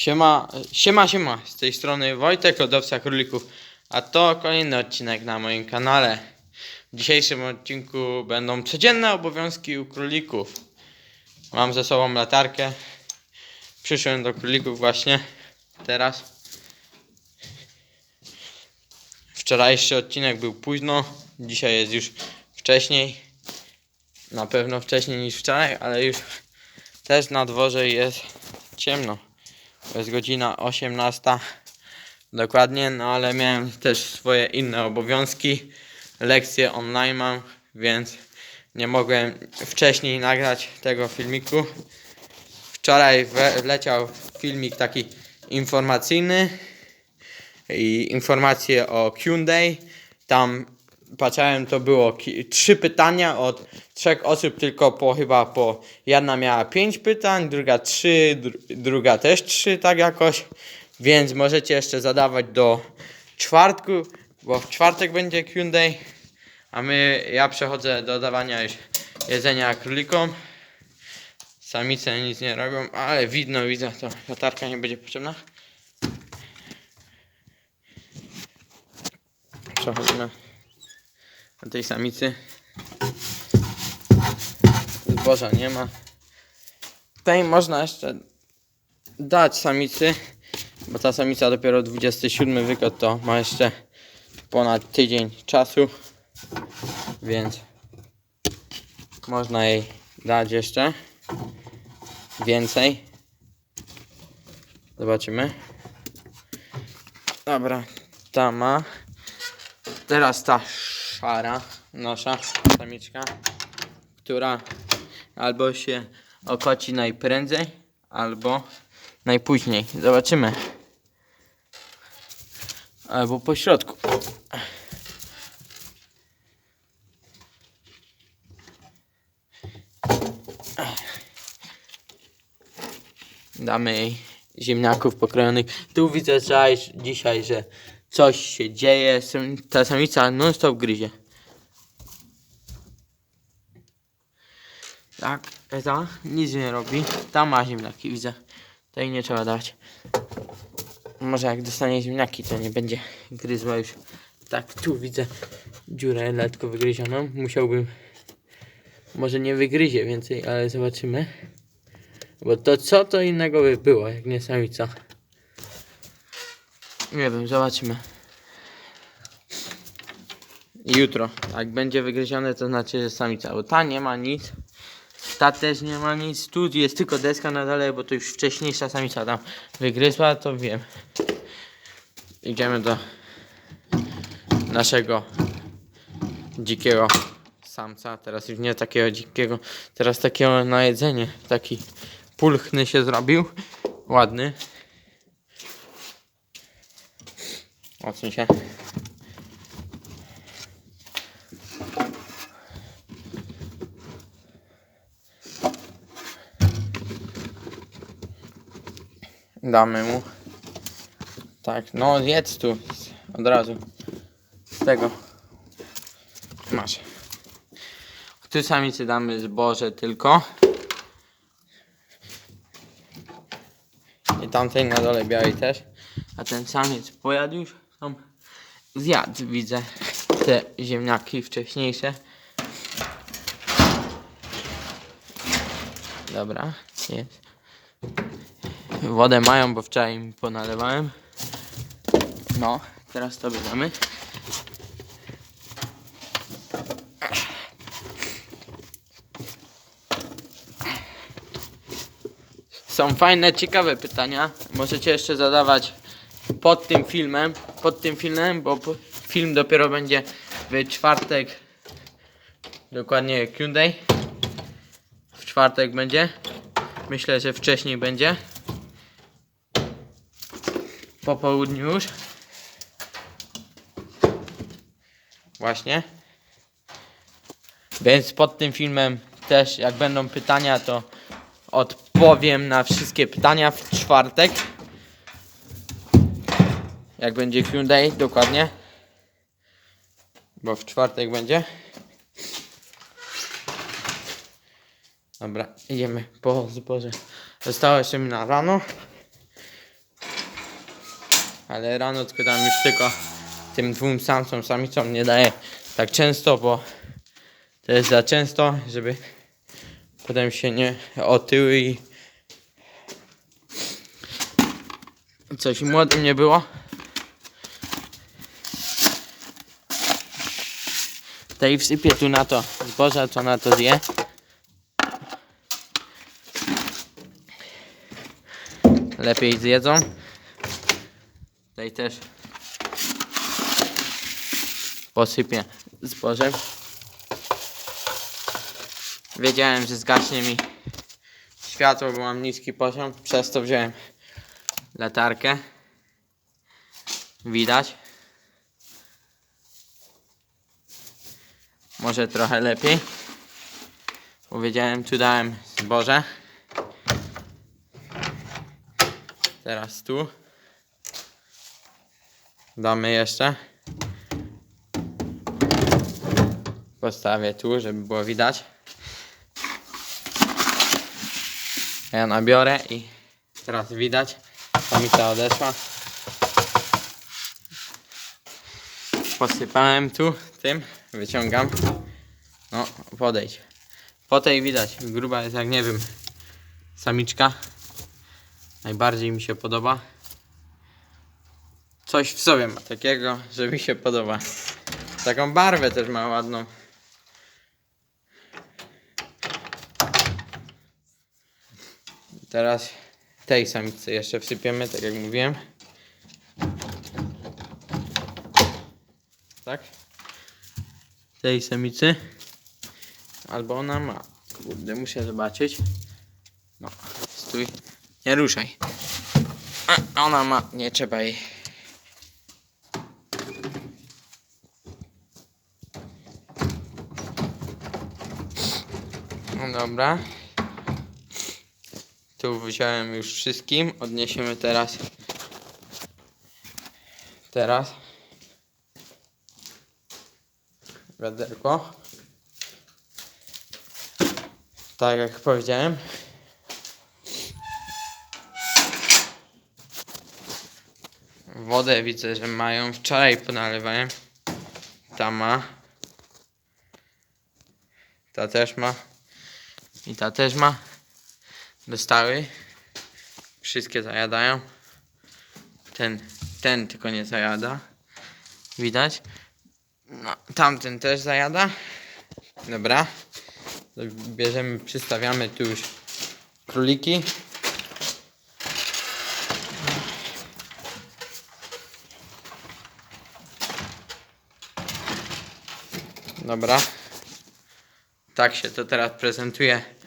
Siema, siema, siema, z tej strony Wojtek, hodowca królików, a to kolejny odcinek na moim kanale. W dzisiejszym odcinku będą codzienne obowiązki u królików. Mam ze sobą latarkę, przyszłem do królików właśnie teraz. Wczorajszy odcinek był późno, dzisiaj jest już wcześniej. Na pewno wcześniej niż wczoraj, ale już też na dworze jest ciemno. Jest godzina 18 dokładnie, no ale miałem też swoje inne obowiązki. Lekcje online mam, więc nie mogłem wcześniej nagrać tego filmiku. Wczoraj wleciał filmik taki informacyjny i informacje o Hyundai. Tam patrzałem, to było trzy pytania od trzech osób, tylko po chyba po. Jedna miała pięć pytań, druga trzy, dru- druga też trzy, tak jakoś. Więc możecie jeszcze zadawać do czwartku, bo w czwartek będzie Hyundai. A my, ja przechodzę do dawania jedzenia królikom. Samice nic nie robią, ale widno, widzę, to latarka nie będzie potrzebna. Przechodzimy do tej samicy. Zboża nie ma. Tutaj można jeszcze dać samicy, bo ta samica dopiero 27 wykot to ma jeszcze ponad tydzień czasu, więc można jej dać jeszcze więcej. Zobaczymy. Dobra, ta ma. Teraz ta szara, nasza samiczka, która albo się okoci najprędzej, albo najpóźniej. Zobaczymy. Albo po środku. Damy jej ziemniaków pokrojonych. Tu widzę że dzisiaj, że coś się dzieje. Ta samica non stop gryzie. Tak, ta nic nie robi. Tam ma ziemniaki, widzę. Tej nie trzeba dać. Może jak dostanie ziemniaki, to nie będzie gryzła już. Tak, tu widzę dziurę lekko wygryzioną. Musiałbym. Może nie wygryzie więcej, ale zobaczymy. Bo to co to innego by było, jak nie samica. Nie wiem, zobaczymy. Jutro, jak będzie wygryzione, to znaczy, że samica, bo ta nie ma nic. Ta też nie ma nic. Tu jest tylko deska na dole, bo to już wcześniejsza samica tam wygryzła, to wiem. Idziemy do naszego dzikiego samca. Teraz już nie takiego dzikiego, teraz takiego na jedzenie. Taki pulchny się zrobił. Ładny. Odsuń się. Damy mu. Tak, no jedz tu. Od razu. Z tego. Masz. Tu samicy damy zboże tylko. I tamtej na dole białej też. A ten samiec pojadł już tam. Zjadł, widzę. Te ziemniaki wcześniejsze. Dobra, jest. Wodę mają, bo wczoraj im ponalewałem. No, teraz to damy. Są fajne, ciekawe pytania. Możecie jeszcze zadawać pod tym filmem. Pod tym filmem, bo film dopiero będzie w czwartek. Dokładnie Hyundai. W czwartek będzie. Myślę, że wcześniej będzie. Po południu już. Właśnie. Więc pod tym filmem też jak będą pytania to odpowiem na wszystkie pytania w czwartek. Jak będzie Hyundai dokładnie. Bo w czwartek będzie. Dobra, idziemy po zboże. Zostało jeszcze mi na rano. Ale rano tylko dam już tylko tym dwóm samcom, samicom nie daję tak często, bo to jest za często, żeby potem się nie otyły i coś młodym nie było. Tutaj wsypię tu na to zboże, co na to zje. Lepiej zjedzą. Tutaj też posypię zbożem. Wiedziałem, że zgaśnie mi światło, bo mam niski poziom, przez to wziąłem latarkę. Widać. Może trochę lepiej. Powiedziałem, tu dałem zboże. Teraz tu. Damy jeszcze. Postawię tu, żeby było widać. Ja nabiorę i teraz widać. Samica odeszła. Posypałem tu tym, wyciągam. No, podejdź. Po tej widać, gruba jest jak nie wiem, samiczka. Najbardziej mi się podoba. Coś w sobie ma takiego, że mi się podoba. Taką barwę też ma ładną. Teraz tej samicy jeszcze wsypiemy, tak jak mówiłem. Tak? Tej samicy. Albo ona ma. Kurde, muszę zobaczyć. No, stój. Nie ruszaj. A, ona ma. Nie trzeba jej. No dobra. Tu wziąłem już wszystkim. Odniesiemy teraz. Teraz. Wiaderko. Tak jak powiedziałem. Wodę widzę, że mają. Wczoraj ponalewałem. Ta ma. Ta też ma. I ta też ma. Dostały. Wszystkie zajadają. Ten, ten tylko nie zajada. Widać. No, tamten też zajada. Dobra. Bierzemy, przystawiamy tu już króliki. Dobra. Tak się to teraz prezentuje.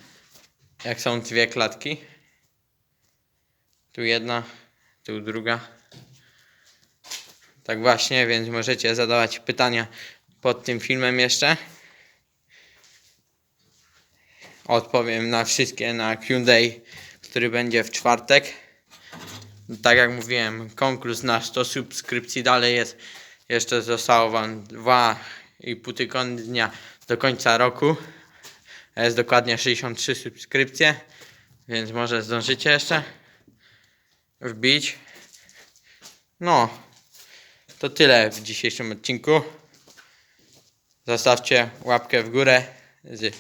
Jak są dwie klatki. Tu jedna, tu druga. Tak właśnie, więc możecie zadawać pytania pod tym filmem jeszcze. Odpowiem na wszystkie na Q&A, który będzie w czwartek. Tak jak mówiłem, konkurs nasz to subskrypcji dalej jest. Jeszcze zostało wam dwa i pół tygodnia do końca roku. Jest dokładnie 63 subskrypcje, więc może zdążycie jeszcze wbić. No, to tyle w dzisiejszym odcinku. Zostawcie łapkę w górę, z,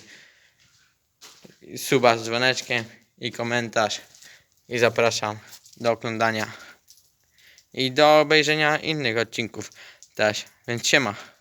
suba z dzwoneczkiem i komentarz. I zapraszam do oglądania i do obejrzenia innych odcinków też. Więc siema.